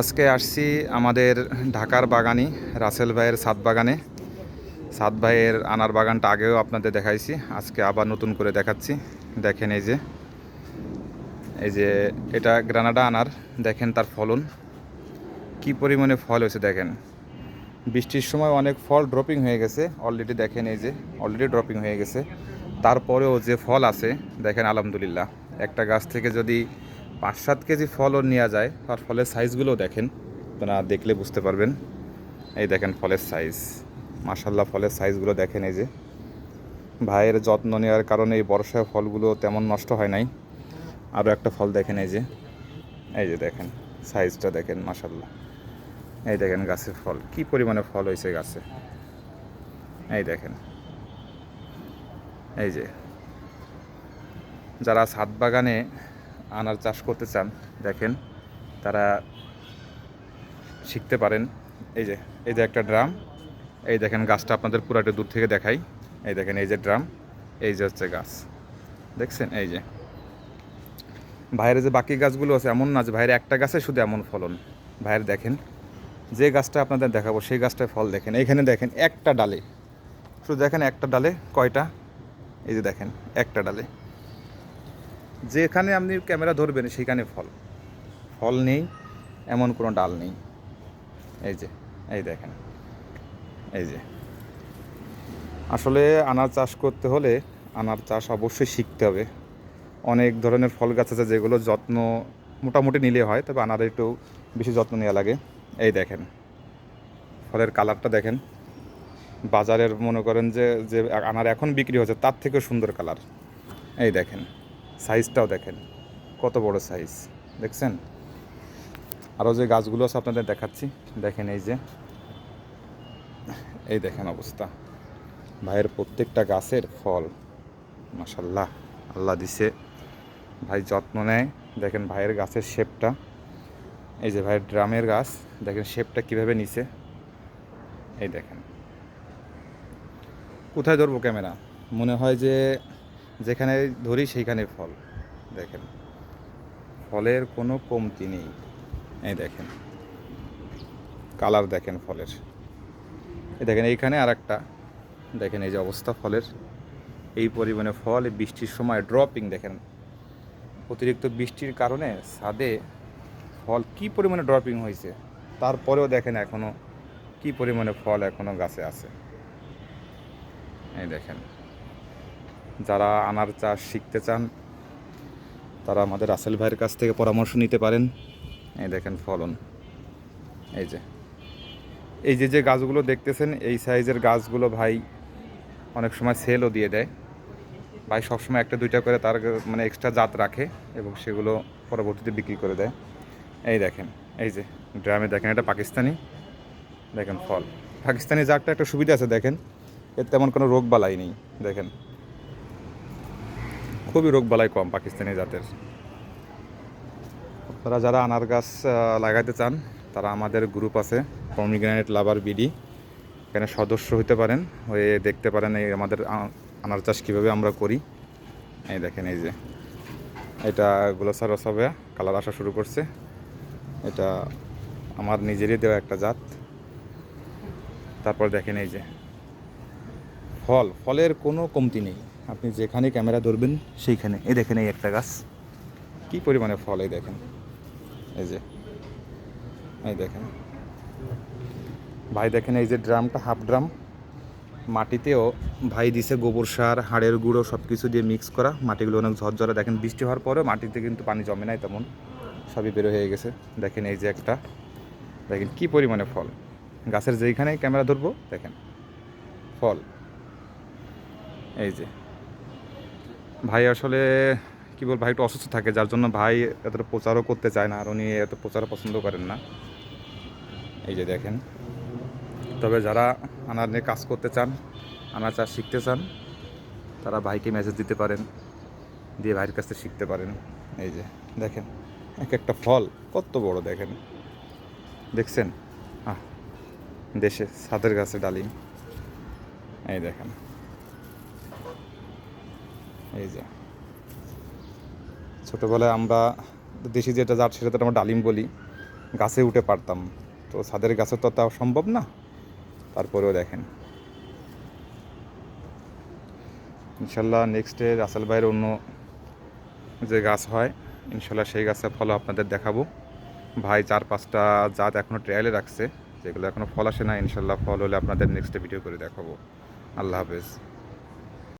আজকে আসছি আমাদের ঢাকার বাগানি, রাসেল ভাইয়ের সাত বাগানে। সাত ভাইয়ের আনার বাগানটা আগেও আপনাদের দেখাইছি, আজকে আবার নতুন করে দেখাচ্ছি। দেখেন এই যে এই যে এটা গ্রানাডা আনার, দেখেন তার ফলন। কি পরিমাণে ফল হয়েছে দেখেন। বৃষ্টির সময় অনেক ফল ড্রপিং হয়ে গেছে অলরেডি দেখেন এই যে অলরেডি ড্রপিং হয়ে গেছে। তারপরেও যে ফল আছে, দেখেন আলহামদুলিল্লাহ। একটা গাছ থেকে যদি পাঁচ সাত কেজি ফলও নেওয়া যায়, আর ফলের সাইজগুলো দেখেন। আপনারা দেখলে বুঝতে পারবেন। এই দেখেন ফলের সাইজ মাসাল্লাহ ফলের সাইজগুলো দেখেন এই যে। ভাইয়ের যত্ন নেওয়ার কারণে এই বর্ষায় ফলগুলো তেমন নষ্ট হয় নাই। আরও একটা ফল দেখেন এই যে। এই যে দেখেন সাইজটা দেখেন মাসাল্লাহ এই দেখেন গাছের ফল, কি পরিমাণে ফল হয়েছে গাছে। এই দেখেন। এই যে। যারা ছাদ বাগানে আনার চাষ করতে চান, দেখেন, তারা শিখতে পারেন। এই যে এই যে একটা ড্রাম, এই দেখেন গাছটা আপনাদের পুরাটা দূর থেকে দেখাই। এই দেখেন, এই যে ড্রাম, এই যে হচ্ছে গাছ। দেখছেন? এই যে। ভাইয়ের যে বাকি গাছগুলো আছে এমন না যে ভাইয়ের একটা গাছে শুধু এমন ফলন। ভাইয়ের দেখেন, যে গাছটা আপনাদের দেখাবো, সেই গাছটায় ফল দেখেন। এইখানে দেখেন একটা ডালে, শুধু দেখেন একটা ডালে কয়টা? এই যে দেখেন, একটা ডালে। যেখানে আপনি ক্যামেরা ধরবেন, সেখানে ফল। ফল নেই, এমন কোনো ডাল নেই। এই যে, এই দেখেন। এই যে। আসলে আনার চাষ করতে হলে আনার চাষ অবশ্যই শিখতে হবে। অনেক ধরনের ফল গাছ আছে যেগুলো যত্ন মোটামুটি নিলে হয়, তবে আনার একটু বেশি যত্ন নেওয়া লাগে। এই দেখেন। ফলের কালারটা দেখেন। বাজারের মনে করেন যে যে আনার এখন বিক্রি হচ্ছে তার থেকেও সুন্দর কালার। এই দেখেন। সাইজটাও দেখেন, কত বড় সাইজ, দেখছেন? আরও যে গাছগুলো আছে আপনাদের দেখাচ্ছি, দেখেন এই যে, এই দেখেন অবস্থা। ভাইয়ের প্রত্যেকটা গাছের ফল মাসাল্লাহ আল্লাহ দিছে। ভাই যত্ন নেয়, দেখেন ভাইয়ের গাছের শেপটা। এই যে ভাইয়ের ড্রামের গাছ, দেখেন শেপটা কীভাবে নিছে। এই দেখেন। কোথায় ধরবো ক্যামেরা? মনে হয় যে যেখানে ধরি সেইখানে ফল, দেখেন। ফলের কোনো কমতি নেই। এই দেখেন। কালার দেখেন ফলের। এই দেখেন, এইখানে আর একটা দেখেন, এই যে অবস্থা ফলের। এই পরিমাণে ফল বৃষ্টির সময় ড্রপিং দেখেন। অতিরিক্ত বৃষ্টির কারণে ছাদে ফল কি পরিমাণে ড্রপিং হয়েছে, তারপরেও দেখেন এখনও কি পরিমাণে ফল এখনও গাছে আছে। এই দেখেন। যারা আনার চাষ শিখতে চান, তারা আমাদের রাসেল ভাইয়ের কাছ থেকে পরামর্শ নিতে পারেন। এই দেখেন ফলন। এই যে। এই যে যে গাছগুলো দেখতেছেন, এই সাইজের গাছগুলো ভাই অনেক সময় সেলও দিয়ে দেয়। ভাই সবসময় একটা, দুইটা করে তার মানে এক্সট্রা জাত রাখে এবং সেগুলো পরবর্তীতে বিক্রি করে দেয়। এই দেখেন, এই যে ড্রামে দেখেন, এটা পাকিস্তানি। দেখেন ফল। পাকিস্তানি জাতটা একটা সুবিধা আছে, দেখেন। এর তেমন কোনো রোগ বালাই নেই, দেখেন। খুবই রোগ বালাই কম পাকিস্তানি জাতের। আপনারা যারা আনার গাছ লাগাইতে চান, তারা আমাদের গ্রুপ আছে পমিগ্রানেট লাভার বিডি এখানে সদস্য হতে পারেন, হয়ে দেখতে পারেন এই আমাদের আনার চাষ কীভাবে আমরা করি। এই দেখেন এই যে, এটা গোলাসার রসবে কালার আসা শুরু করছে। এটা আমার নিজেরই দেওয়া একটা জাত। তারপর দেখেন এই যে ফল, ফলের কোনো কমতি নেই। আপনি যেখানে ক্যামেরা ধরবেন, সেইখানে। এই দেখেন এই একটা গাছ। কি পরিমাণে ফল, এই দেখেন। এই যে, এই দেখেন। ভাই দেখেন এই যে ড্রামটা, হাফ ড্রাম। মাটিতেও ভাই দিছে গোবর সার, হাড়ের গুঁড়ো সব কিছু দিয়ে মিক্স করা। মাটিগুলো অনেক ঝরঝরে। দেখেন বৃষ্টি হওয়ার পরেও মাটিতে কিন্তু পানি জমে নাই তেমন। সবই বেরো হয়ে গেছে। দেখেন এই যে একটা। দেখেন কি পরিমাণে ফল। গাছের যেইখানে ক্যামেরা ধরবো, দেখেন। ফল। এই যে। ভাই আসলে, কি বল ভাই একটু অসুস্থ থাকে, যার জন্য ভাই এতটা প্রচারও করতে চায় না, আর উনি এত প্রচার পছন্দ করেন না। এই যে দেখেন। তবে যারা আনার নিয়ে কাজ করতে চান, আনার চাষ শিখতে চান, তারা ভাইকে মেসেজ দিতে পারেন, দিয়ে ভাইয়ের কাছ থেকে শিখতে পারেন। এই যে, দেখেন, এক একটা ফল কত বড় দেখেন। দেখছেন? আহ, দেশে, ছাদের গাছে ডালিম। এই দেখেন। এই যে। ছোটোবেলায় আমরা দেশি যেটা জাত সেটা তো আমরা ডালিম বলি। গাছে উঠে পারতাম। তো ছাদের গাছে তো তাও সম্ভব না? তারপরেও দেখেন। ইনশাল্লাহ নেক্সটে রাসেল ভাইয়ের অন্য যে গাছ হয়, ইনশাল্লাহ সেই গাছের ফলও আপনাদের দেখাবো। ভাই চার পাঁচটা জাত এখনও ট্রায়ালে রাখছে। যেগুলো এখনও ফল আসে না, ইনশাল্লাহ ফল হলে আপনাদের নেক্সটে ভিডিও করে দেখাবো। আল্লাহ হাফেজ।